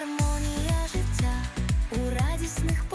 гармонія життя у радісних.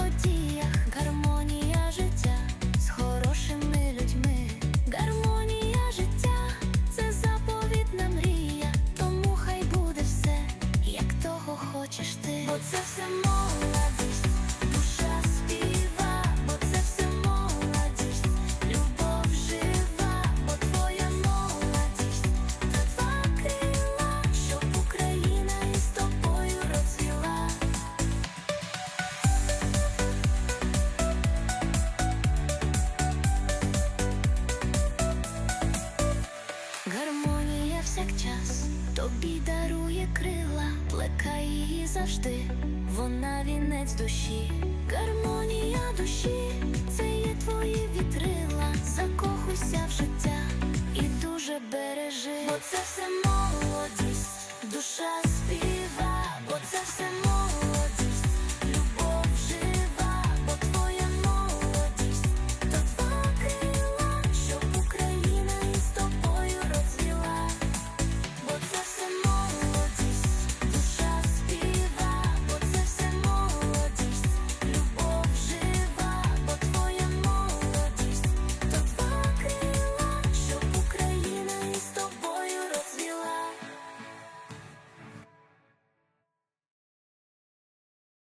Тобі дарує крила, плекай її завжди, вона вінець душі, гармонія душі, це є твої вітрила, закохуйся в життя і дуже бережи, бо це все.